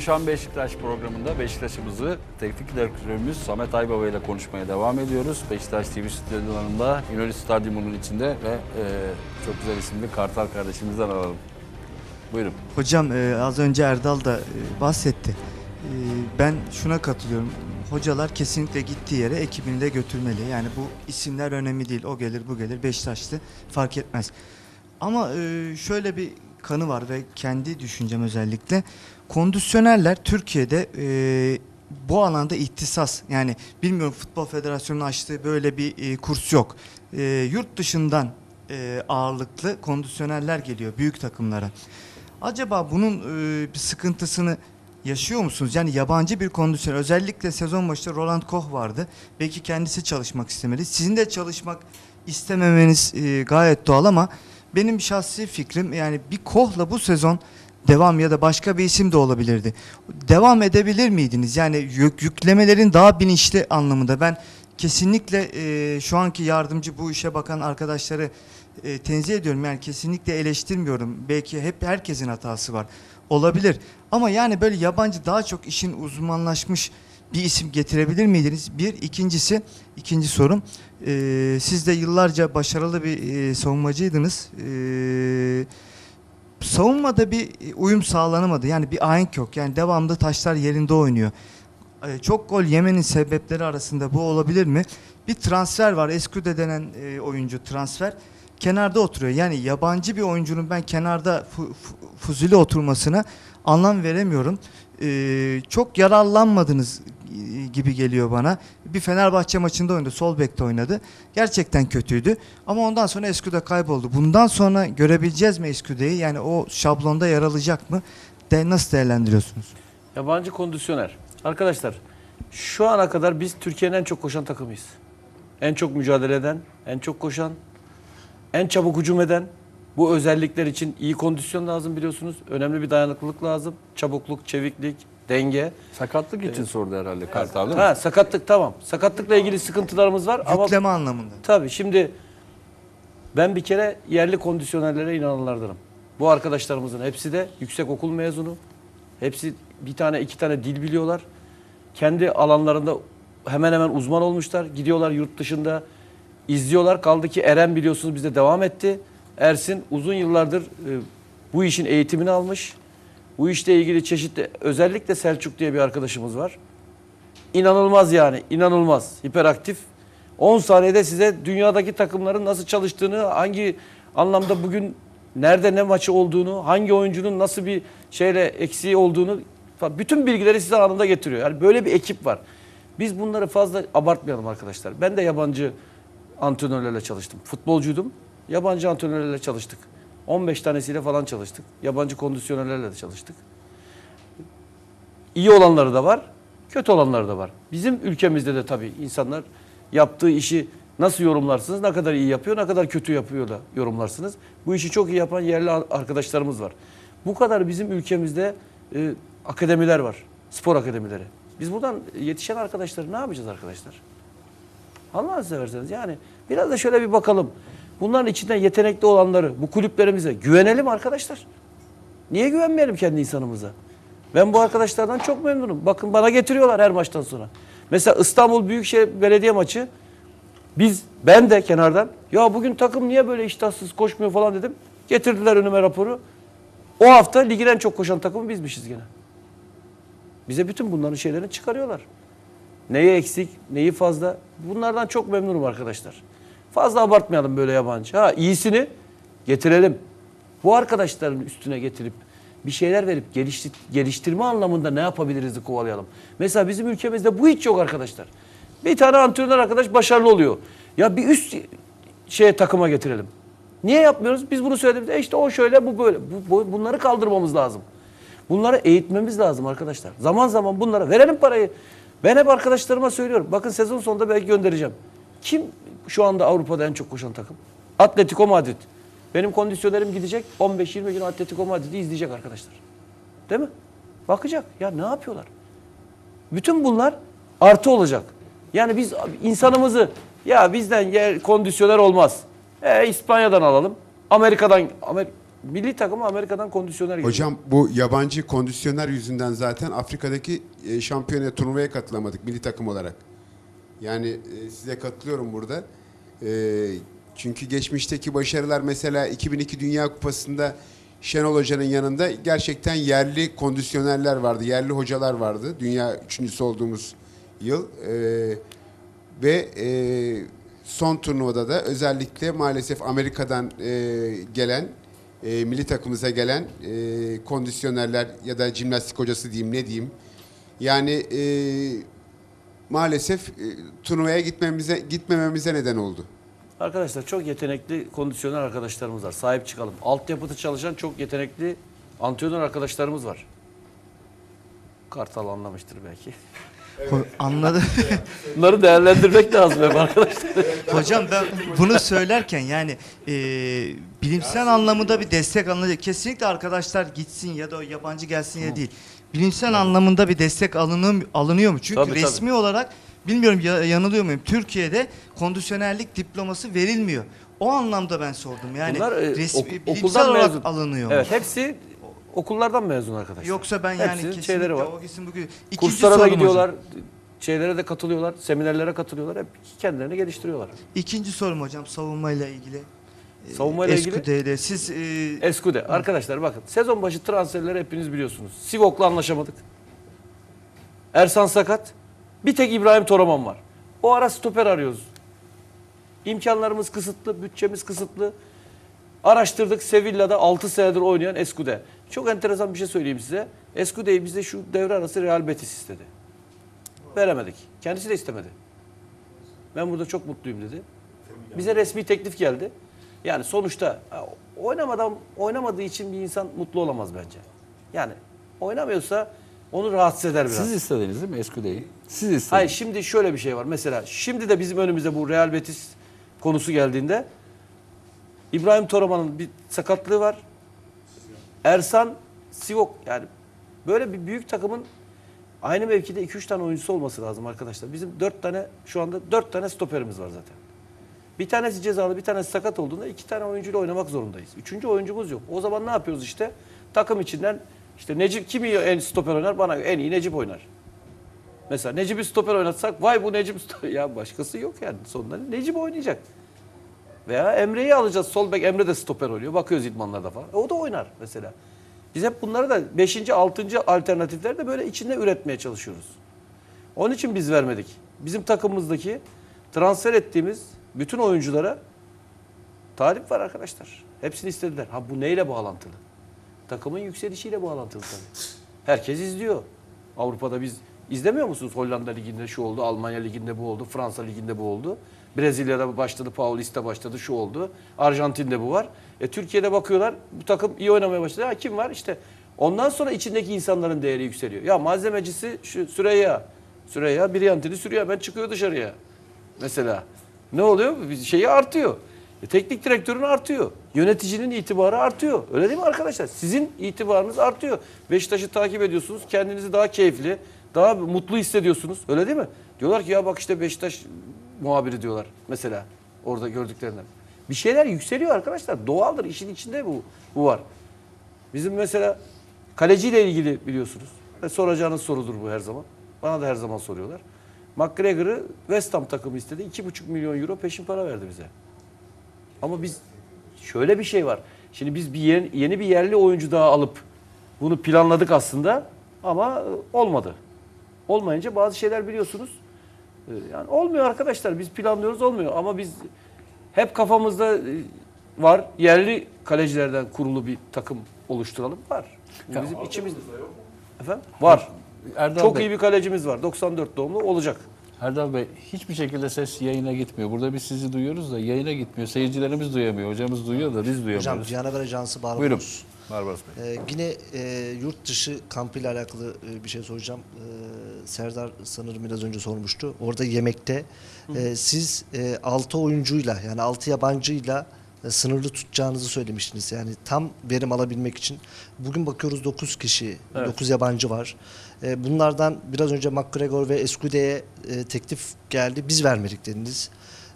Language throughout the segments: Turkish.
Konuşan Beşiktaş programında Beşiktaş'ımızı teknik direktörümüz Samet Aybaba ile konuşmaya devam ediyoruz. Beşiktaş TV stüdyolarında İnönü Stadyumu'nun içinde ve e, çok güzel isimli Kartal kardeşimizden alalım. Buyurun. Hocam e, az önce Erdal da e, bahsetti. E, ben şuna katılıyorum. Hocalar kesinlikle gittiği yere ekibini de götürmeli. Yani bu isimler önemli değil. O gelir bu gelir Beşiktaşlı fark etmez. Ama e, şöyle bir kanı var ve kendi düşüncem özellikle. Kondisyonerler Türkiye'de e, bu alanda ihtisas yani bilmiyorum Futbol Federasyonu'nun açtığı böyle bir e, kurs yok. E, yurt dışından e, ağırlıklı kondisyonerler geliyor büyük takımlara. Acaba bunun e, bir sıkıntısını yaşıyor musunuz? Yani yabancı bir kondisyoner özellikle sezon başında Roland Koch vardı. Belki kendisi çalışmak istemeli. Sizin de çalışmak istememeniz e, gayet doğal ama benim şahsi fikrim yani bir Koch'la bu sezon devam ya da başka bir isim de olabilirdi. Devam edebilir miydiniz? Yani yük, yüklemelerin daha bilinçli anlamında ben kesinlikle e, şu anki yardımcı bu işe bakan arkadaşları e, tenzih ediyorum. Yani kesinlikle eleştirmiyorum. Belki hep herkesin hatası var. Olabilir. Ama yani böyle yabancı daha çok işin uzmanlaşmış bir isim getirebilir miydiniz? Bir. ikincisi, ikinci sorum. E, siz de yıllarca başarılı bir e, savunmacıydınız. E, savunmada bir uyum sağlanamadı. Yani bir ahenk yok. Yani devamlı taşlar yerinde oynuyor. E, Çok gol yemenin sebepleri arasında bu olabilir mi? Bir transfer var. Eskude denen e, oyuncu transfer. Kenarda oturuyor. Yani yabancı bir oyuncunun ben kenarda fu, fu- fuzuli oturmasına anlam veremiyorum. E, çok yararlanmadınız e, gibi geliyor bana. Bir Fenerbahçe maçında oynadı. Sol bekte oynadı. Gerçekten kötüydü. Ama ondan sonra Eskude kayboldu. Bundan sonra görebileceğiz mi Eskude'yi? Yani o şablonda yer alacak mı? De, nasıl değerlendiriyorsunuz? Yabancı kondisyoner. Arkadaşlar şu ana kadar biz Türkiye'nin en çok koşan takımıyız. En çok mücadele eden, en çok koşan, en çabuk hücum eden. Bu özellikler için iyi kondisyon lazım biliyorsunuz. Önemli bir dayanıklılık lazım. Çabukluk, çeviklik, denge. Sakatlık için sordu herhalde Kartal değil mi? Ha sakatlık tamam. Sakatlıkla ilgili sıkıntılarımız var ama Yükleme anlamında. Tabii şimdi ben bir kere yerli kondisyonerlere inananlardanım. Bu arkadaşlarımızın hepsi de yüksek okul mezunu. Hepsi bir tane iki tane dil biliyorlar. Kendi alanlarında hemen hemen uzman olmuşlar. Gidiyorlar yurt dışında izliyorlar. Kaldı ki Eren biliyorsunuz bizde devam etti. Ersin uzun yıllardır e, bu işin eğitimini almış. Bu işle ilgili çeşitli özellikle Selçuk diye bir arkadaşımız var. İnanılmaz yani inanılmaz hiperaktif. 10 saniyede size dünyadaki takımların nasıl çalıştığını, hangi anlamda bugün nerede ne maçı olduğunu, hangi oyuncunun nasıl bir şeyle eksiği olduğunu falan bütün bilgileri size anında getiriyor. Yani böyle bir ekip var. Biz bunları fazla abartmayalım arkadaşlar. Ben de yabancı antrenörlerle çalıştım. Futbolcuydum. Yabancı antrenörlerle çalıştık. 15 tanesiyle falan çalıştık. Yabancı kondisyonerlerle de çalıştık. İyi olanları da var, kötü olanları da var. Bizim ülkemizde de tabii insanlar yaptığı işi nasıl yorumlarsınız, ne kadar iyi yapıyor, ne kadar kötü yapıyor da yorumlarsınız. Bu işi çok iyi yapan yerli arkadaşlarımız var. Bu kadar bizim ülkemizde e, akademiler var, spor akademileri. Biz buradan yetişen arkadaşları ne yapacağız arkadaşlar? Allah'ını severseniz yani biraz da şöyle bir bakalım. Bunların içinden yetenekli olanları, bu kulüplerimize güvenelim arkadaşlar. Niye güvenmeyelim kendi insanımıza? Ben bu arkadaşlardan çok memnunum. Bakın bana getiriyorlar her maçtan sonra. Mesela İstanbul Büyükşehir Belediye maçı biz ben de kenardan ya bugün takım niye böyle iştahsız koşmuyor falan dedim. Getirdiler önüme raporu. O hafta ligin en çok koşan takımı bizmişiz gene. Bize bütün bunların şeylerini çıkarıyorlar. Neyi eksik, neyi fazla. Bunlardan çok memnunum arkadaşlar. Fazla abartmayalım böyle yabancı. Ha iyisini getirelim. Bu arkadaşların üstüne getirip bir şeyler verip geliştir, geliştirme anlamında ne yapabiliriz kovalayalım. Mesela bizim ülkemizde bu hiç yok arkadaşlar. Bir tane antrenör arkadaş başarılı oluyor. Ya bir üst şeye takıma getirelim. Niye yapmıyoruz? Biz bunu söylediğimizde "E işte o şöyle bu böyle. Bu, bu- bunları kaldırmamız lazım. Bunları eğitmemiz lazım arkadaşlar. Zaman zaman bunlara verelim parayı. Ben hep arkadaşlarıma söylüyorum. Bakın sezon sonunda belki göndereceğim. Kim şu anda Avrupa'da en çok koşan takım? Atletico Madrid. Benim kondisyonerim gidecek. 15-20 gün Atletico Madrid'i izleyecek arkadaşlar. Değil mi? Bakacak. Ya ne yapıyorlar? Bütün bunlar artı olacak. Yani biz insanımızı ya bizden yer, kondisyoner olmaz. E, İspanya'dan alalım. Amerika'dan Amer milli takımı Amerika'dan kondisyoner geliyor. Hocam bu yabancı kondisyoner yüzünden zaten Afrika'daki e, şampiyona turnuvaya katılamadık milli takım olarak. Yani e, size katılıyorum burada. E, çünkü geçmişteki başarılar mesela 2002 Dünya Kupası'nda Şenol Hoca'nın yanında gerçekten yerli kondisyonerler vardı, yerli hocalar vardı. Dünya üçüncüsü olduğumuz yıl. E, ve e, son turnuvada da özellikle maalesef Amerika'dan e, gelen e, milli takımımıza gelen e, kondisyonerler ya da jimnastik hocası diyeyim ne diyeyim. Yani e, maalesef e, turnuvaya gitmemize gitmememize neden oldu. Arkadaşlar çok yetenekli kondisyoner arkadaşlarımız var. Sahip çıkalım. Altyapıda çalışan çok yetenekli antrenör arkadaşlarımız var. Kartal anlamıştır belki. Ho- Anladım. Bunları değerlendirmek lazım hep arkadaşlar. Hocam ben bunu söylerken yani e, bilimsel anlamında bir destek alınacak. Kesinlikle arkadaşlar gitsin ya da yabancı gelsin ya değil. Bilimsel anlamında bir destek alınıyor, alınıyor mu? Çünkü Tabii, tabii. resmi olarak bilmiyorum ya- yanılıyor muyum? Türkiye'de kondisyonerlik diploması verilmiyor. O anlamda ben sordum. Yani Bunlar e, resmi, ok- bilimsel okuldan olarak mezun. alınıyor Evet hepsi okullardan mezun arkadaşlar. Yoksa ben yani Hepsinin kesinlikle şeyleri var. o gitsin bugün. İkinci Kurslara da sorum gidiyorlar. hocam. Şeylere de katılıyorlar. Seminerlere katılıyorlar. Hep kendilerini geliştiriyorlar. İkinci sorum hocam savunmayla ilgili. E, Savunmayla ilgili? Eskude'de siz e, Eskude. Arkadaşlar bakın sezon başı transferleri hepiniz biliyorsunuz. Sivok'la anlaşamadık. Ersan sakat. Bir tek İbrahim Toraman var. O ara stoper arıyoruz. İmkanlarımız kısıtlı, bütçemiz kısıtlı. Araştırdık Sevilla'da 6 senedir oynayan Eskude. Çok enteresan bir şey söyleyeyim size. Eskude'yi bize şu devre arası Real Betis istedi. Veremedik. Kendisi de istemedi. Ben burada çok mutluyum dedi. Bize resmi teklif geldi. Yani sonuçta oynamadan oynamadığı için bir insan mutlu olamaz bence. Yani oynamıyorsa onu rahatsız eder biraz. Siz istediniz değil mi Eskude'yi? Siz istediniz. Hayır şimdi şöyle bir şey var. Mesela şimdi de bizim önümüze bu Real Betis konusu geldiğinde İbrahim Toraman'ın bir sakatlığı var. Ersan Sivok yani böyle bir büyük takımın aynı mevkide 2-3 tane oyuncusu olması lazım arkadaşlar. Bizim 4 tane şu anda 4 tane stoperimiz var zaten. Bir tanesi cezalı, bir tanesi sakat olduğunda iki tane oyuncuyla oynamak zorundayız. Üçüncü oyuncumuz yok. O zaman ne yapıyoruz işte? Takım içinden işte Necip kim iyi en stoper oynar? Bana en iyi Necip oynar. Mesela Necip'i stoper oynatsak vay bu Necip stoper. Ya başkası yok yani. Sonunda Necip oynayacak. Veya Emre'yi alacağız. Sol bek Emre de stoper oynuyor. Bakıyoruz idmanlarda falan. E, O da oynar mesela. Biz hep bunları da 5. 6. alternatifleri de böyle içinde üretmeye çalışıyoruz. Onun için biz vermedik. Bizim takımımızdaki transfer ettiğimiz bütün oyunculara talip var arkadaşlar. Hepsini istediler. Ha bu neyle bağlantılı? Takımın yükselişiyle bağlantılı tabii. Herkes izliyor. Avrupa'da biz izlemiyor musunuz? Hollanda liginde şu oldu, Almanya liginde bu oldu, Fransa liginde bu oldu. Brezilya'da başladı, Paulista başladı, şu oldu. Arjantin'de bu var. E Türkiye'de bakıyorlar bu takım iyi oynamaya başladı. Ha kim var? İşte ondan sonra içindeki insanların değeri yükseliyor. Ya malzemecisi şu Süreyya. Süreyya Briantini sürüyor. Ben çıkıyor dışarıya. Mesela. Ne oluyor? Bir şeyi artıyor. E, teknik direktörün artıyor. Yöneticinin itibarı artıyor. Öyle değil mi arkadaşlar? Sizin itibarınız artıyor. Beşiktaş'ı takip ediyorsunuz. Kendinizi daha keyifli, daha mutlu hissediyorsunuz. Öyle değil mi? Diyorlar ki ya bak işte Beşiktaş muhabiri diyorlar mesela orada gördüklerinden. Bir şeyler yükseliyor arkadaşlar. Doğaldır. İşin içinde bu, bu var. Bizim mesela kaleciyle ilgili biliyorsunuz. Ve soracağınız sorudur bu her zaman. Bana da her zaman soruyorlar. McGregor'ı West Ham takımı istedi. 2,5 milyon euro peşin para verdi bize. Ama biz şöyle bir şey var. Şimdi biz bir yeni, yeni bir yerli oyuncu daha alıp bunu planladık aslında ama e, olmadı. Olmayınca bazı şeyler biliyorsunuz. E, Yani olmuyor arkadaşlar. Biz planlıyoruz olmuyor ama biz hep kafamızda e, var. Yerli kalecilerden kurulu bir takım oluşturalım var. Bu bizim içimizde. Efendim? Var. Erdal Çok Bey, iyi bir kalecimiz var. 94 doğumlu olacak. Erdal Bey hiçbir şekilde ses yayına gitmiyor. Burada biz sizi duyuyoruz da yayına gitmiyor. Seyircilerimiz duyamıyor. Hocamız duyuyor da biz Hocam duyamıyoruz. Cihanabel Ajansı Barbaros. Buyurun. Barbaros Bey. Ee, yine e, yurt dışı kampıyla alakalı e, bir şey soracağım. Ee, Serdar sanırım biraz önce sormuştu. Orada yemekte e, siz e, 6 oyuncuyla yani 6 yabancıyla e, sınırlı tutacağınızı söylemiştiniz. Yani tam verim alabilmek için. Bugün bakıyoruz 9 kişi, Evet. 9 yabancı var. E, bunlardan biraz önce McGregor ve Escude'ye e, teklif geldi. Biz vermedik dediniz.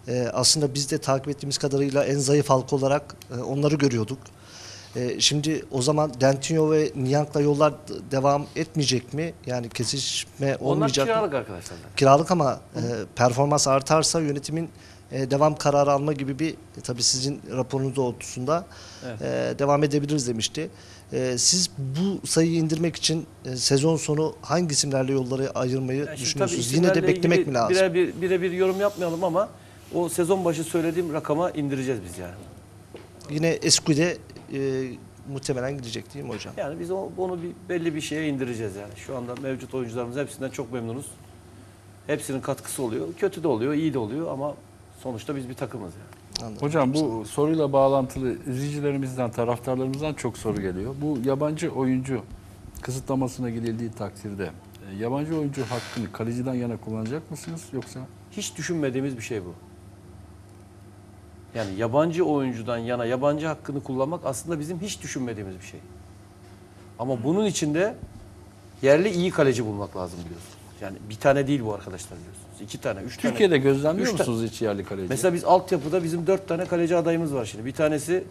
E, aslında biz de takip ettiğimiz kadarıyla en zayıf halka olarak e, onları görüyorduk. E, şimdi o zaman Dentinho ve Niang'la yollar devam etmeyecek mi? Yani kesişme Onlar olmayacak mı? kiralık arkadaşlar. Kiralık ama e, performans artarsa yönetimin e, devam kararı alma gibi bir e, tabii sizin raporunuz doğrultusunda Evet. e, devam edebiliriz demişti. E, siz bu sayıyı indirmek için e, sezon sonu hangi isimlerle yolları ayırmayı Yani düşünüyorsunuz? Yine de beklemek mi lazım? Birebir, birebir yorum yapmayalım ama o sezon başı söylediğim rakama indireceğiz biz yani. Yine Eskude e, muhtemelen gidecek değil mi hocam? Yani biz o- onu bir, belli bir şeye indireceğiz yani. Şu anda mevcut oyuncularımız hepsinden çok memnunuz. Hepsinin katkısı oluyor. Kötü de oluyor, iyi de oluyor ama sonuçta biz bir takımız yani. Anladım. Hocam bu soruyla bağlantılı izleyicilerimizden, taraftarlarımızdan çok soru geliyor. Bu yabancı oyuncu kısıtlamasına gidildiği takdirde e, yabancı oyuncu hakkını kaleciden yana kullanacak mısınız yoksa? Hiç düşünmediğimiz bir şey bu. Yani yabancı oyuncudan yana yabancı hakkını kullanmak aslında bizim hiç düşünmediğimiz bir şey. Ama bunun içinde yerli iyi kaleci bulmak lazım biliyorsunuz. Yani bir tane değil bu arkadaşlar biliyorsunuz. İki tane, üç tane. Türkiye'de gözlemliyor Üç musunuz hiç yerli kaleci? Mesela biz altyapıda bizim dört tane kaleci adayımız var şimdi. Bir tanesi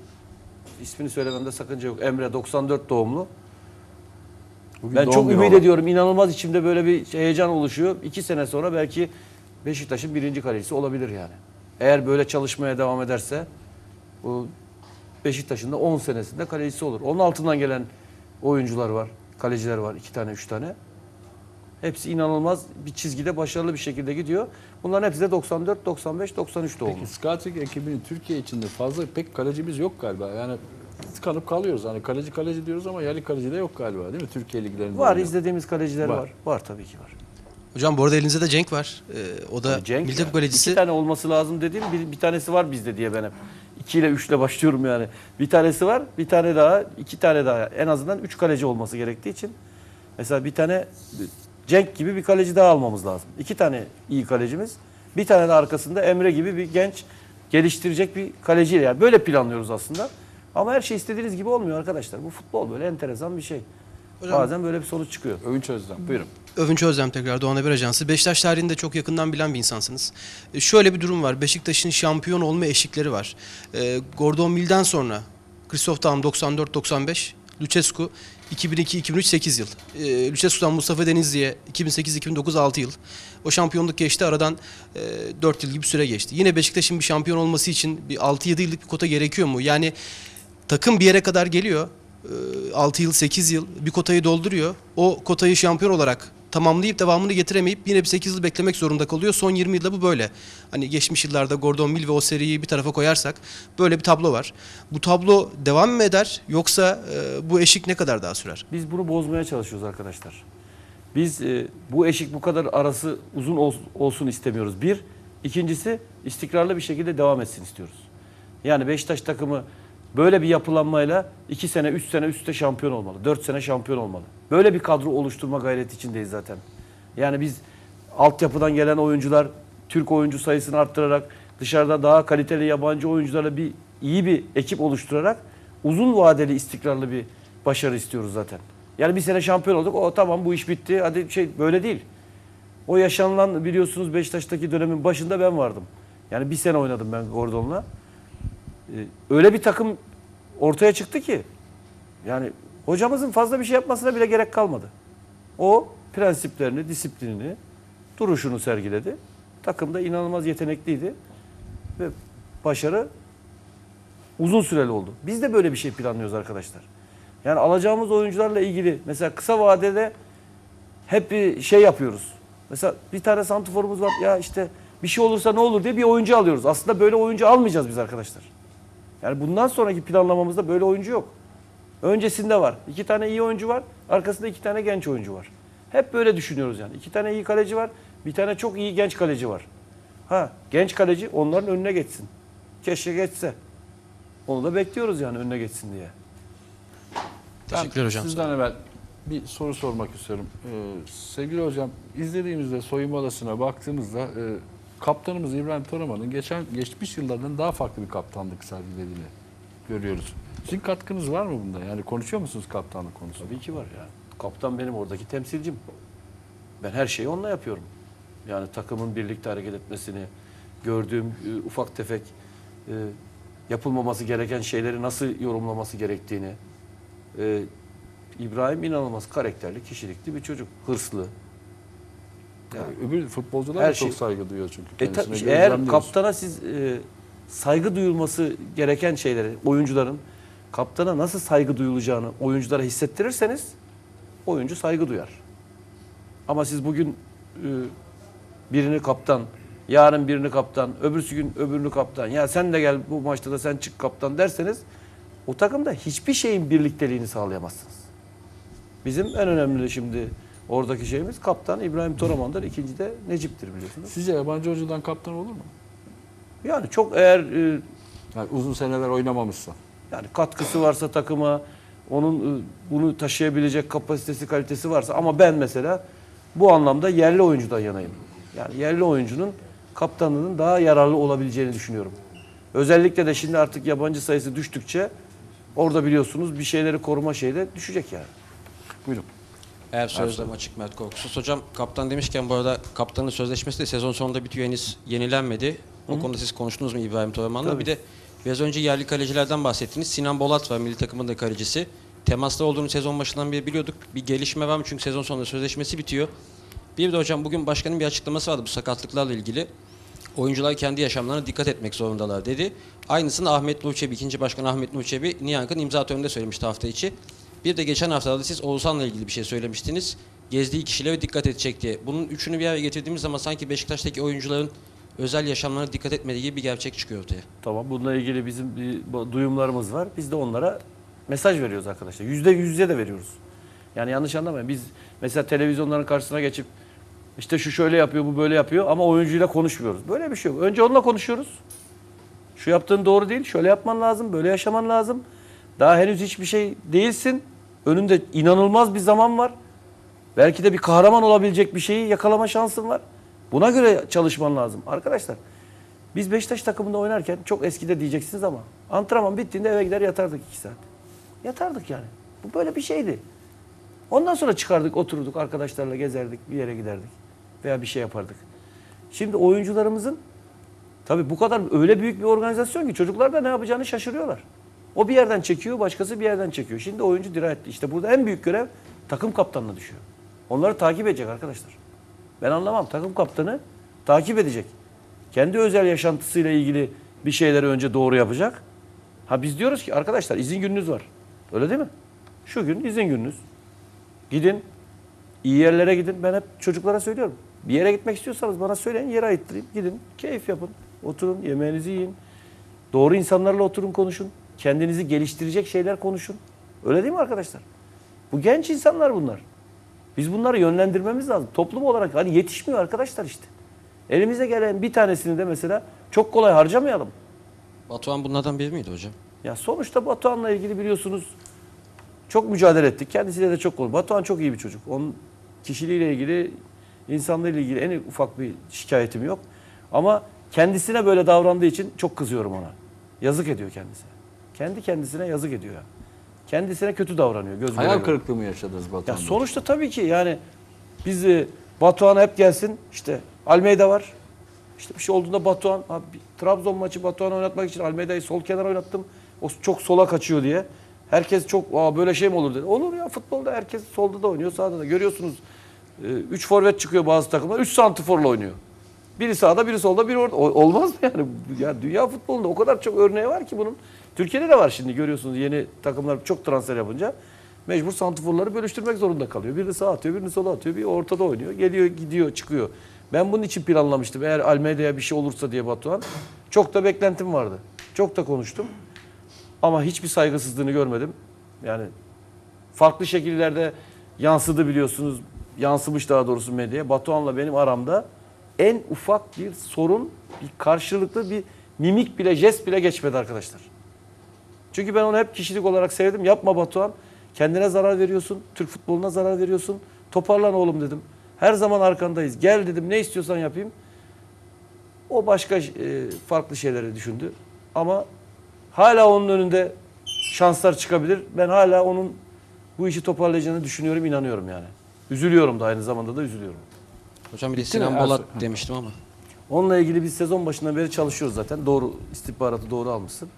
ismini söylememde sakınca yok. Emre 94 doğumlu. Bugün Ben çok ümit ediyorum. İnanılmaz içimde böyle bir heyecan oluşuyor. İki sene sonra belki Beşiktaş'ın birinci kalecisi olabilir yani. Eğer böyle çalışmaya devam ederse bu Beşiktaş'ın da 10 senesinde kalecisi olur. Onun altından gelen oyuncular var. Kaleciler var. iki tane, üç tane. Hepsi inanılmaz bir çizgide başarılı bir şekilde gidiyor. Bunların hepsi de 94, 95, 93 doğumlu. Peki Scouting ekibinin Türkiye içinde fazla pek kalecimiz yok galiba. Yani tıkanıp kalıyoruz. Hani kaleci kaleci diyoruz ama yerli kaleci de yok galiba değil mi Türkiye liglerinde? Var oynayan. izlediğimiz kaleciler Var. var. Var, tabii ki var. Hocam bu arada elinizde de Cenk var. Ee, o da Cenk milli ya. takım kalecisi. İki tane olması lazım dediğim bir, bir tanesi var bizde diye ben hep. İki ile üçle başlıyorum yani. Bir tanesi var, bir tane daha, iki tane daha. En azından üç kaleci olması gerektiği için. Mesela bir tane Cenk gibi bir kaleci daha almamız lazım. İki tane iyi kalecimiz. Bir tane de arkasında Emre gibi bir genç geliştirecek bir kaleciyle. Yani böyle planlıyoruz aslında. Ama her şey istediğiniz gibi olmuyor arkadaşlar. Bu futbol böyle enteresan bir şey. Hocam- Bazen böyle bir sonuç çıkıyor. Övünç Özlem. Buyurun. Övünç Özlem tekrar Doğan Haber Ajansı. Beşiktaş tarihini de çok yakından bilen bir insansınız. E, şöyle bir durum var. Beşiktaş'ın şampiyon olma eşikleri var. E, Gordon Mill'den sonra Christoph Daum 94-95, Lucescu 2002-2003 8 yıl. E, Lucescu'dan Mustafa Denizli'ye 2008-2009 6 yıl. O şampiyonluk geçti. Aradan e, 4 yıl gibi süre geçti. Yine Beşiktaş'ın bir şampiyon olması için bir 6-7 yıllık bir kota gerekiyor mu? Yani takım bir yere kadar geliyor. Ee, 6 yıl 8 yıl bir kotayı dolduruyor. O kotayı şampiyon olarak tamamlayıp devamını getiremeyip yine bir 8 yıl beklemek zorunda kalıyor. Son 20 yılda bu böyle. Hani geçmiş yıllarda Gordon Mill ve o seriyi bir tarafa koyarsak böyle bir tablo var. Bu tablo devam mı eder yoksa e, bu eşik ne kadar daha sürer? Biz bunu bozmaya çalışıyoruz arkadaşlar. Biz e, bu eşik bu kadar arası uzun ol- olsun istemiyoruz. Bir. ikincisi istikrarlı bir şekilde devam etsin istiyoruz. Yani Beşiktaş takımı böyle bir yapılanmayla iki sene, üç sene üstte şampiyon olmalı. Dört sene şampiyon olmalı. Böyle bir kadro oluşturma gayreti içindeyiz zaten. Yani biz altyapıdan gelen oyuncular, Türk oyuncu sayısını arttırarak, dışarıda daha kaliteli yabancı oyuncularla bir iyi bir ekip oluşturarak uzun vadeli istikrarlı bir başarı istiyoruz zaten. Yani bir sene şampiyon olduk. O tamam bu iş bitti. Hadi şey böyle değil. O yaşanılan biliyorsunuz Beşiktaş'taki dönemin başında ben vardım. Yani bir sene oynadım ben Gordon'la. Ee, öyle bir takım ortaya çıktı ki yani hocamızın fazla bir şey yapmasına bile gerek kalmadı. O prensiplerini, disiplinini, duruşunu sergiledi. Takımda inanılmaz yetenekliydi ve başarı uzun süreli oldu. Biz de böyle bir şey planlıyoruz arkadaşlar. Yani alacağımız oyuncularla ilgili mesela kısa vadede hep bir şey yapıyoruz. Mesela bir tane santiforumuz var ya işte bir şey olursa ne olur diye bir oyuncu alıyoruz. Aslında böyle oyuncu almayacağız biz arkadaşlar. Yani bundan sonraki planlamamızda böyle oyuncu yok. Öncesinde var. İki tane iyi oyuncu var. Arkasında iki tane genç oyuncu var. Hep böyle düşünüyoruz yani. İki tane iyi kaleci var. Bir tane çok iyi genç kaleci var. Ha genç kaleci onların önüne geçsin. Keşke geçse. Onu da bekliyoruz yani önüne geçsin diye. Teşekkürler Ben hocam. Sizden evvel bir soru sormak istiyorum. Ee, sevgili hocam, izlediğimizde soyunma odasına baktığımızda e, kaptanımız İbrahim Toraman'ın geçen geçmiş yıllardan daha farklı bir kaptanlık sergilediğini görüyoruz. Sizin katkınız var mı bunda? Yani konuşuyor musunuz kaptanlık konusunda? Tabii ki var ya. Kaptan benim oradaki temsilcim. Ben her şeyi onunla yapıyorum. Yani takımın birlikte hareket etmesini, gördüğüm e, ufak tefek e, yapılmaması gereken şeyleri nasıl yorumlaması gerektiğini. Ee, İbrahim inanılmaz karakterli, kişilikli bir çocuk. Hırslı. Yani öbür futbolcular Her da çok şey- saygı duyuyor çünkü. E, ta- kendisine eğer kaptana siz e, saygı duyulması gereken şeyleri, oyuncuların kaptana nasıl saygı duyulacağını oyunculara hissettirirseniz oyuncu saygı duyar. Ama siz bugün e, birini kaptan, yarın birini kaptan, öbürsü gün öbürünü kaptan. Ya sen de gel bu maçta da sen çık kaptan derseniz o takımda hiçbir şeyin birlikteliğini sağlayamazsınız. Bizim en önemli şimdi oradaki şeyimiz kaptan İbrahim Toraman'dır. ikinci de Necip'tir biliyorsunuz. Sizce yabancı oyuncudan kaptan olur mu? Yani çok eğer e, Yani uzun seneler oynamamışsa. yani katkısı varsa takıma, onun e, bunu taşıyabilecek kapasitesi, kalitesi varsa ama ben mesela bu anlamda yerli oyuncudan yanayım. Yani yerli oyuncunun kaptanlığının daha yararlı olabileceğini düşünüyorum. Özellikle de şimdi artık yabancı sayısı düştükçe orada biliyorsunuz bir şeyleri koruma şeyi de düşecek yani. Buyurun. Eğer sözlem açık Mert Korkusuz. Hocam kaptan demişken bu arada kaptanın sözleşmesi de sezon sonunda bitiyor henüz yenilenmedi. O konuda siz konuştunuz mu İbrahim Toraman'la? Tabii. Bir de biraz önce yerli kalecilerden bahsettiniz. Sinan Bolat var milli takımın da kalecisi. Temasta olduğunu sezon başından beri biliyorduk. Bir gelişme var mı? Çünkü sezon sonunda sözleşmesi bitiyor. Bir de hocam bugün başkanın bir açıklaması vardı bu sakatlıklarla ilgili. Oyuncular kendi yaşamlarına dikkat etmek zorundalar dedi. Aynısını Ahmet Nur Çebi, ikinci başkan Ahmet Nur Çebi, Niyank'ın imza töreninde söylemişti hafta içi. Bir de geçen haftalarda siz Oğuzhan'la ilgili bir şey söylemiştiniz. Gezdiği kişilere dikkat edecek diye. Bunun üçünü bir araya getirdiğimiz zaman sanki Beşiktaş'taki oyuncuların özel yaşamlarına dikkat etmediği gibi bir gerçek çıkıyor ortaya. Tamam bununla ilgili bizim bir duyumlarımız var. Biz de onlara mesaj veriyoruz arkadaşlar. Yüzde yüzde de veriyoruz. Yani yanlış anlamayın. Biz mesela televizyonların karşısına geçip işte şu şöyle yapıyor, bu böyle yapıyor ama oyuncuyla konuşmuyoruz. Böyle bir şey yok. Önce onunla konuşuyoruz. Şu yaptığın doğru değil, şöyle yapman lazım, böyle yaşaman lazım. Daha henüz hiçbir şey değilsin. Önünde inanılmaz bir zaman var. Belki de bir kahraman olabilecek bir şeyi yakalama şansın var. Buna göre çalışman lazım. Arkadaşlar biz Beşiktaş takımında oynarken çok eskide diyeceksiniz ama antrenman bittiğinde eve gider yatardık iki saat. Yatardık yani. Bu böyle bir şeydi. Ondan sonra çıkardık, otururduk, arkadaşlarla gezerdik, bir yere giderdik. Veya bir şey yapardık. Şimdi oyuncularımızın tabii bu kadar öyle büyük bir organizasyon ki çocuklar da ne yapacağını şaşırıyorlar. O bir yerden çekiyor, başkası bir yerden çekiyor. Şimdi oyuncu dirayetli. İşte burada en büyük görev takım kaptanına düşüyor. Onları takip edecek arkadaşlar. Ben anlamam. Takım kaptanı takip edecek. Kendi özel yaşantısıyla ilgili bir şeyleri önce doğru yapacak. Ha biz diyoruz ki arkadaşlar izin gününüz var. Öyle değil mi? Şu gün izin gününüz. Gidin. iyi yerlere gidin. Ben hep çocuklara söylüyorum. Bir yere gitmek istiyorsanız bana söyleyin. Yere ayıttırayım. Gidin. Keyif yapın. Oturun. Yemeğinizi yiyin. Doğru insanlarla oturun konuşun. Kendinizi geliştirecek şeyler konuşun. Öyle değil mi arkadaşlar? Bu genç insanlar bunlar. Biz bunları yönlendirmemiz lazım. Toplum olarak hani yetişmiyor arkadaşlar işte. Elimize gelen bir tanesini de mesela çok kolay harcamayalım. Batuhan bunlardan biri miydi hocam? Ya sonuçta Batuhan'la ilgili biliyorsunuz çok mücadele ettik. Kendisiyle de çok konu. Batuhan çok iyi bir çocuk. Onun kişiliğiyle ilgili, insanlarıyla ilgili en ufak bir şikayetim yok. Ama kendisine böyle davrandığı için çok kızıyorum ona. Yazık ediyor kendisine. Kendi kendisine yazık ediyor ya. Kendisine kötü davranıyor. Göz Hayal kırıklığı mı yaşadınız Ya Batuhan'da? sonuçta tabii ki yani biz e, Batuhan hep gelsin. İşte Almeyda var. İşte bir şey olduğunda Batuhan, abi, Trabzon maçı Batuhan oynatmak için Almeyda'yı sol kenar oynattım. O çok sola kaçıyor diye. Herkes çok Aa, böyle şey mi olur dedi. Olur ya futbolda herkes solda da oynuyor sağda da. Görüyorsunuz 3 forvet çıkıyor bazı takımlar. 3 santiforla oynuyor. Biri sağda, biri solda, biri orada. Olmaz mı yani? Ya dünya futbolunda o kadar çok örneği var ki bunun. Türkiye'de de var şimdi görüyorsunuz yeni takımlar çok transfer yapınca mecbur santiforları bölüştürmek zorunda kalıyor. Birini sağa atıyor, birini sola atıyor, bir ortada oynuyor. Geliyor, gidiyor, çıkıyor. Ben bunun için planlamıştım. Eğer Almeida'ya bir şey olursa diye Batuhan. Çok da beklentim vardı. Çok da konuştum. Ama hiçbir saygısızlığını görmedim. Yani farklı şekillerde yansıdı biliyorsunuz. Yansımış daha doğrusu medyaya. Batuhan'la benim aramda en ufak bir sorun, bir karşılıklı bir mimik bile, jest bile geçmedi arkadaşlar. Çünkü ben onu hep kişilik olarak sevdim. Yapma Batuhan. Kendine zarar veriyorsun. Türk futboluna zarar veriyorsun. Toparlan oğlum dedim. Her zaman arkandayız. Gel dedim ne istiyorsan yapayım. O başka e, farklı şeyleri düşündü. Ama hala onun önünde şanslar çıkabilir. Ben hala onun bu işi toparlayacağını düşünüyorum, inanıyorum yani. Üzülüyorum da aynı zamanda da üzülüyorum. Hocam bir de? Sinan Bolat demiştim ama. Onunla ilgili biz sezon başından beri çalışıyoruz zaten. Doğru istihbaratı doğru almışsın.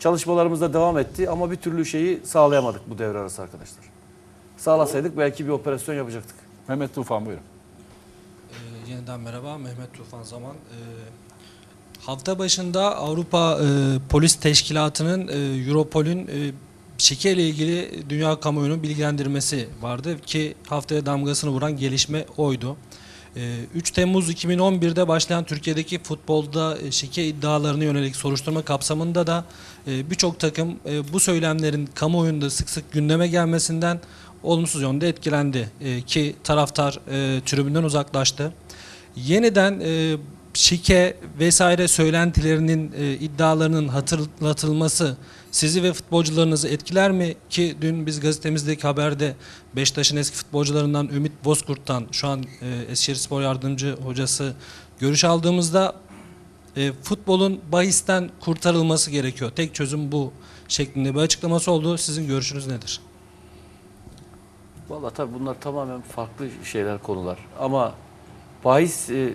Çalışmalarımız da devam etti ama bir türlü şeyi sağlayamadık bu devre arası arkadaşlar. Sağlasaydık belki bir operasyon yapacaktık. Mehmet Tufan buyurun. Ee, yeniden merhaba, Mehmet Tufan Zaman. Ee, hafta başında Avrupa e, Polis Teşkilatı'nın, e, Europol'ün e, şike ile ilgili dünya kamuoyunu bilgilendirmesi vardı ki haftaya damgasını vuran gelişme oydu. Ee, 3 Temmuz 2011'de başlayan Türkiye'deki futbolda e, şike iddialarına yönelik soruşturma kapsamında da e, birçok takım e, bu söylemlerin kamuoyunda sık sık gündeme gelmesinden olumsuz yönde etkilendi ki taraftar tribünden uzaklaştı. Yeniden şike vesaire söylentilerinin iddialarının hatırlatılması sizi ve futbolcularınızı etkiler mi? Ki dün biz gazetemizdeki haberde Beşiktaş'ın eski futbolcularından Ümit Bozkurt'tan şu an e, Eskişehir Spor Yardımcı Hocası görüş aldığımızda e, futbolun bahisten kurtarılması gerekiyor. Tek çözüm bu şeklinde bir açıklaması oldu. Sizin görüşünüz nedir? Vallahi tabii bunlar tamamen farklı şeyler, konular. Ama bahis e,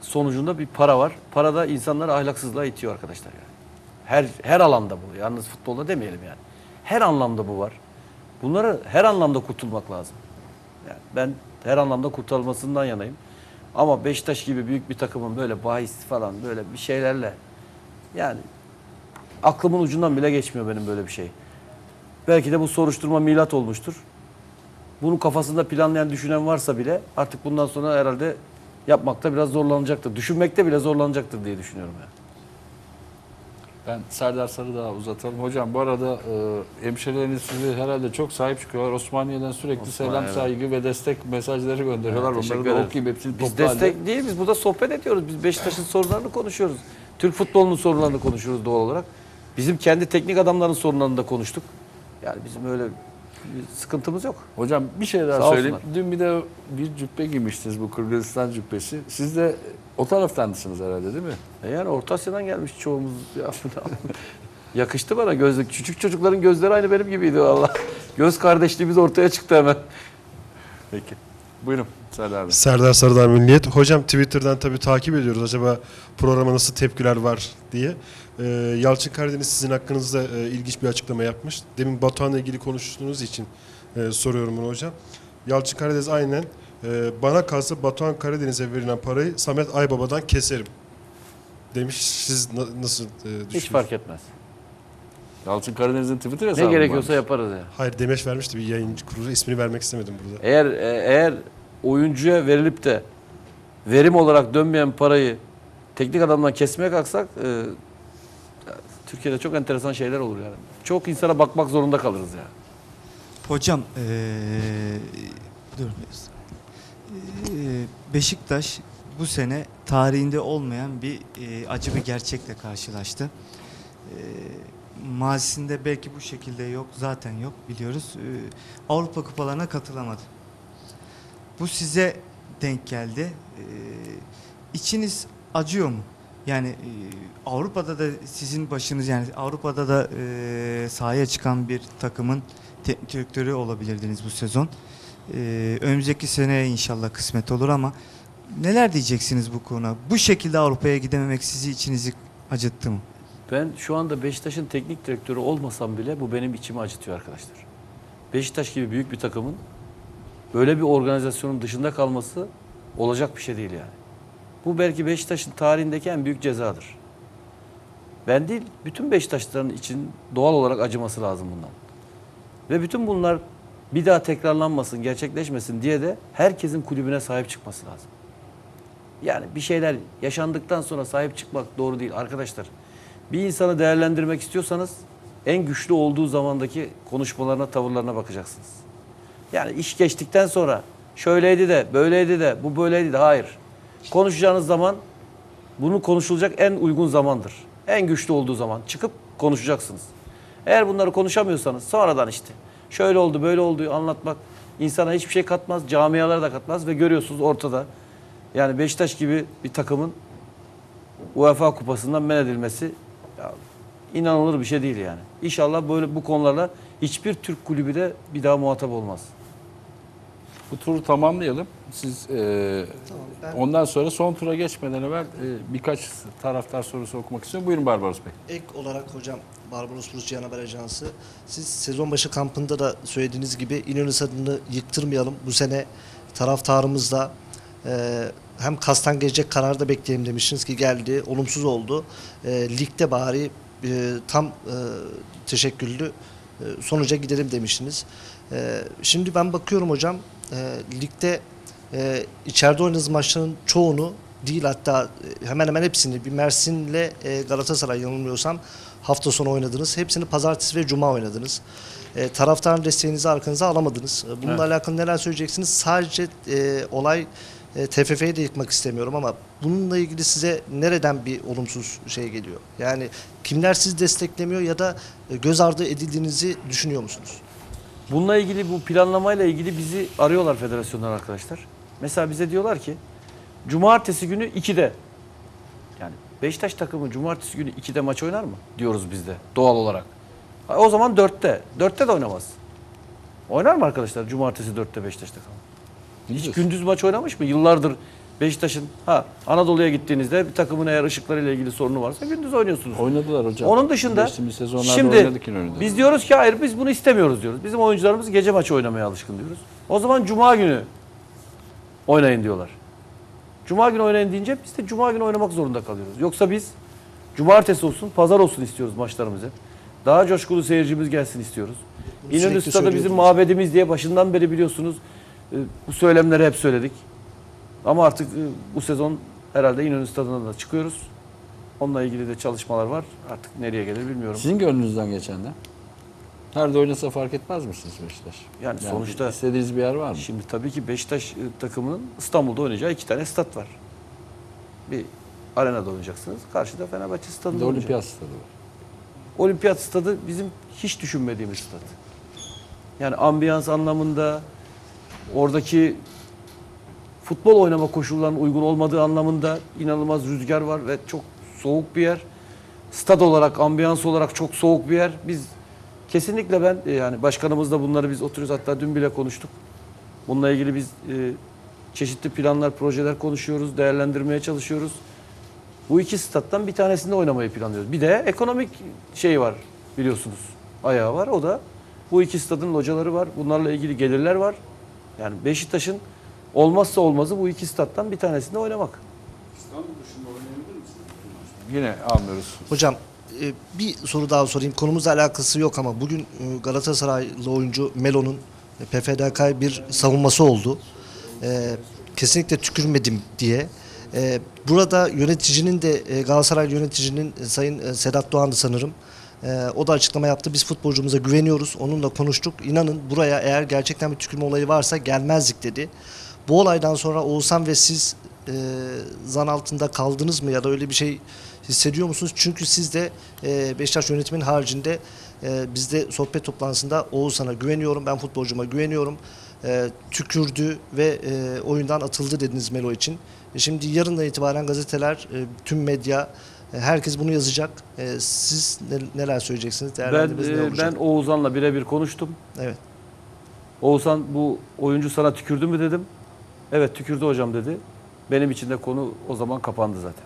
sonucunda bir para var. Para da insanları ahlaksızlığa itiyor arkadaşlar yani. Her her alanda bu. Yalnız futbolda demeyelim yani. Her anlamda bu var. Bunları her anlamda kurtulmak lazım. Yani ben her anlamda kurtarılmasından yanayım. Ama Beşiktaş gibi büyük bir takımın böyle bahis falan böyle bir şeylerle yani aklımın ucundan bile geçmiyor benim böyle bir şey. Belki de bu soruşturma milat olmuştur. Bunu kafasında planlayan, düşünen varsa bile artık bundan sonra herhalde yapmakta biraz zorlanacaktır. Düşünmekte bile zorlanacaktır diye düşünüyorum yani. Ben Serdar Sarı daha uzatalım. Hocam bu arada e, hemşehrileriniz sizi herhalde çok sahip çıkıyorlar. Osmaniye'den sürekli Osmaniye, selam, evet. saygı ve destek mesajları gönderiyorlar. Evet, Onları da okuyayım hepsini Biz toplu halde. destek değil, biz burada sohbet ediyoruz. Biz Beşiktaş'ın sorunlarını konuşuyoruz. Türk futbolunun sorunlarını konuşuyoruz doğal olarak. Bizim kendi teknik adamların sorunlarını da konuştuk. Yani bizim öyle sıkıntımız yok. Hocam bir şey daha Sağ söyleyeyim. olsunlar. Dün bir de bir cübbe giymiştiniz bu Kırgızistan cübbesi. Siz de o taraftanısınız herhalde değil mi? E yani Orta Asya'dan gelmiş çoğumuz. Ya, Yakıştı bana gözlük. Küçük çocukların gözleri aynı benim gibiydi valla. Göz kardeşliğimiz ortaya çıktı hemen. Peki. Buyurun Serdar Bey. Serdar Sarıdağ Milliyet. Hocam Twitter'dan tabii takip ediyoruz. Acaba programa nasıl tepkiler var diye. Ee, Yalçın Karadeniz sizin hakkınızda e, ilginç bir açıklama yapmış. Demin Batuhan'la ilgili konuştuğunuz için e, soruyorum bunu hocam. Yalçın Karadeniz aynen e, bana kalsa Batuhan Karadeniz'e verilen parayı Samet Aybaba'dan keserim demiş. Siz na- nasıl e, düşünüyorsunuz? Hiç fark etmez. Yalçın Karadeniz'in Twitter hesabı Ne gerekiyorsa varmış? yaparız ya. Hayır demeç vermişti bir yayıncı kurulu. ismini vermek istemedim burada. Eğer e, eğer oyuncuya verilip de verim olarak dönmeyen parayı teknik adamdan kesmeye kalksak e, Türkiye'de çok enteresan şeyler olur yani. Çok insana bakmak zorunda kalırız ya. Hocam eee dur. Eee, Beşiktaş bu sene tarihinde olmayan bir eee, acı bir gerçekle karşılaştı. Eee, mazisinde belki bu şekilde yok, zaten yok biliyoruz. Eee, Avrupa kupalarına katılamadı. Bu size denk geldi. Eee içiniz acıyor mu? Yani eee, Avrupa'da da sizin başınız yani Avrupa'da da eee sahaya çıkan bir takımın teknik direktörü olabilirdiniz bu sezon. Ee, önümüzdeki seneye inşallah kısmet olur ama neler diyeceksiniz bu konuda? Bu şekilde Avrupa'ya gidememek sizi içinizi acıttı mı? Ben şu anda Beşiktaş'ın teknik direktörü olmasam bile bu benim içimi acıtıyor arkadaşlar. Beşiktaş gibi büyük bir takımın böyle bir organizasyonun dışında kalması olacak bir şey değil yani. Bu belki Beşiktaş'ın tarihindeki en büyük cezadır. Ben değil, bütün Beşiktaşlıların için doğal olarak acıması lazım bundan. Ve bütün bunlar bir daha tekrarlanmasın, gerçekleşmesin diye de herkesin kulübüne sahip çıkması lazım. Yani bir şeyler yaşandıktan sonra sahip çıkmak doğru değil arkadaşlar. Bir insanı değerlendirmek istiyorsanız en güçlü olduğu zamandaki konuşmalarına, tavırlarına bakacaksınız. Yani iş geçtikten sonra şöyleydi de, böyleydi de, bu böyleydi de hayır. Konuşacağınız zaman bunu konuşulacak en uygun zamandır. En güçlü olduğu zaman çıkıp konuşacaksınız. Eğer bunları konuşamıyorsanız sonradan işte şöyle oldu, böyle oldu anlatmak insana hiçbir şey katmaz, camialara da katmaz ve görüyorsunuz ortada. Yani Beşiktaş gibi bir takımın UEFA kupasından men edilmesi inanılır bir şey değil yani. İnşallah böyle bu konularla hiçbir Türk kulübü de bir daha muhatap olmaz. Bu turu tamamlayalım. Siz e, Tamam, ben- ondan sonra son tura geçmeden evvel e, birkaç taraftar sorusu okumak istiyorum. Buyurun Barbaros Bey. Ek olarak hocam Barbaros Rusçu Haber Ajansı siz sezon başı kampında da söylediğiniz gibi İnönü Stadı'nı yıktırmayalım. Bu sene taraftarımızla e, hem kastan gelecek kararı da bekleyelim demiştiniz ki geldi. Olumsuz oldu. E, ligde bari e, tam e, teşekküllü e, sonuca gidelim demiştiniz. E, şimdi ben bakıyorum hocam e, ligde e, içeride oynadığınız maçların çoğunu değil hatta hemen hemen hepsini bir Mersin'le e, Galatasaray yanılmıyorsam hafta sonu oynadınız. Hepsini pazartesi ve cuma oynadınız. E, taraftarın desteğinizi arkanıza alamadınız. Bununla Evet. alakalı neler söyleyeceksiniz? Sadece e, olay e, de yıkmak istemiyorum ama bununla ilgili size nereden bir olumsuz şey geliyor? Yani kimler sizi desteklemiyor ya da e, göz ardı edildiğinizi düşünüyor musunuz? Bununla ilgili bu planlamayla ilgili bizi arıyorlar federasyondan arkadaşlar. Mesela bize diyorlar ki cumartesi günü 2'de yani Beşiktaş takımı cumartesi günü 2'de maç oynar mı? Diyoruz biz de doğal olarak. O zaman 4'te. 4'te de oynamaz. Oynar mı arkadaşlar cumartesi 4'te Beşiktaş takımı? Hiç gündüz maç oynamış mı? Yıllardır Beşiktaş'ın ha Anadolu'ya gittiğinizde bir takımın eğer ışıklarıyla ilgili sorunu varsa gündüz oynuyorsunuz. Oynadılar hocam. Onun dışında şimdi biz diyoruz ki hayır biz bunu istemiyoruz diyoruz. Bizim oyuncularımız gece maçı oynamaya alışkın diyoruz. O zaman cuma günü oynayın diyorlar. Cuma günü oynayın deyince biz de cuma günü oynamak zorunda kalıyoruz. Yoksa biz cumartesi olsun, pazar olsun istiyoruz maçlarımız hep. Daha coşkulu seyircimiz gelsin istiyoruz. İnönü Stadı bizim mabedimiz diye başından beri biliyorsunuz bu söylemleri hep söyledik. Ama artık e, bu sezon herhalde İnönü Stadı'na da çıkıyoruz. Onunla ilgili de çalışmalar var. Artık nereye gelir bilmiyorum. Sizin gönlünüzden geçen ne? Nerede oynasa fark etmez misiniz Beşiktaş? Yani sonuçta- istediğiniz bir yer var mı? Şimdi tabii ki Beşiktaş e, takımının İstanbul'da oynayacağı iki tane stat var. Bir arenada oynayacaksınız. Karşıda Fenerbahçe stadında de oynayacaksınız. olimpiyat stadı var. Olimpiyat stadı bizim hiç düşünmediğimiz stat. Yani ambiyans anlamında, oradaki futbol oynama koşullarının uygun olmadığı anlamında inanılmaz rüzgar var ve çok soğuk bir yer. Stad olarak, ambiyans olarak çok soğuk bir yer. Biz kesinlikle ben e, yani başkanımızla bunları biz oturuyoruz hatta dün bile konuştuk. Bununla ilgili biz e, çeşitli planlar, projeler konuşuyoruz, değerlendirmeye çalışıyoruz. Bu iki stat'tan bir tanesinde oynamayı planlıyoruz. Bir de ekonomik şey var biliyorsunuz. Ayağı var. O da bu iki stadın locaları var. Bunlarla ilgili gelirler var. Yani Beşiktaş'ın olmazsa olmazı bu iki stat'tan bir tanesinde oynamak. Yine almıyoruz. Hocam e, bir soru daha sorayım. Konumuzla alakası yok ama bugün e, Galatasaraylı oyuncu Melo'nun e, PFDK bir savunması oldu. E, kesinlikle tükürmedim diye. E, burada yöneticinin de e, Galatasaray yöneticinin e, Sayın e, Sedat Doğan'dı sanırım. E, o da açıklama yaptı. Biz futbolcumuza güveniyoruz. Onunla konuştuk. İnanın buraya eğer gerçekten bir tükürme olayı varsa gelmezdik dedi. Bu olaydan sonra Oğuzhan ve siz e, zan altında kaldınız mı ya da öyle bir şey hissediyor musunuz? Çünkü siz de e, Beşiktaş yönetimin haricinde e, bizde sohbet toplantısında Oğuzhan'a güveniyorum, ben futbolcuma güveniyorum. E, tükürdü ve e, oyundan atıldı dediniz Melo için. E, şimdi yarından itibaren gazeteler, e, tüm medya, herkes bunu yazacak. E, siz ne- neler söyleyeceksiniz? Ben ne e, olacak? ben Oğuzhan'la birebir konuştum. Evet. Oğuzhan bu oyuncu sana tükürdü mü dedim. Evet tükürdü hocam dedi. Benim için de konu o zaman kapandı zaten.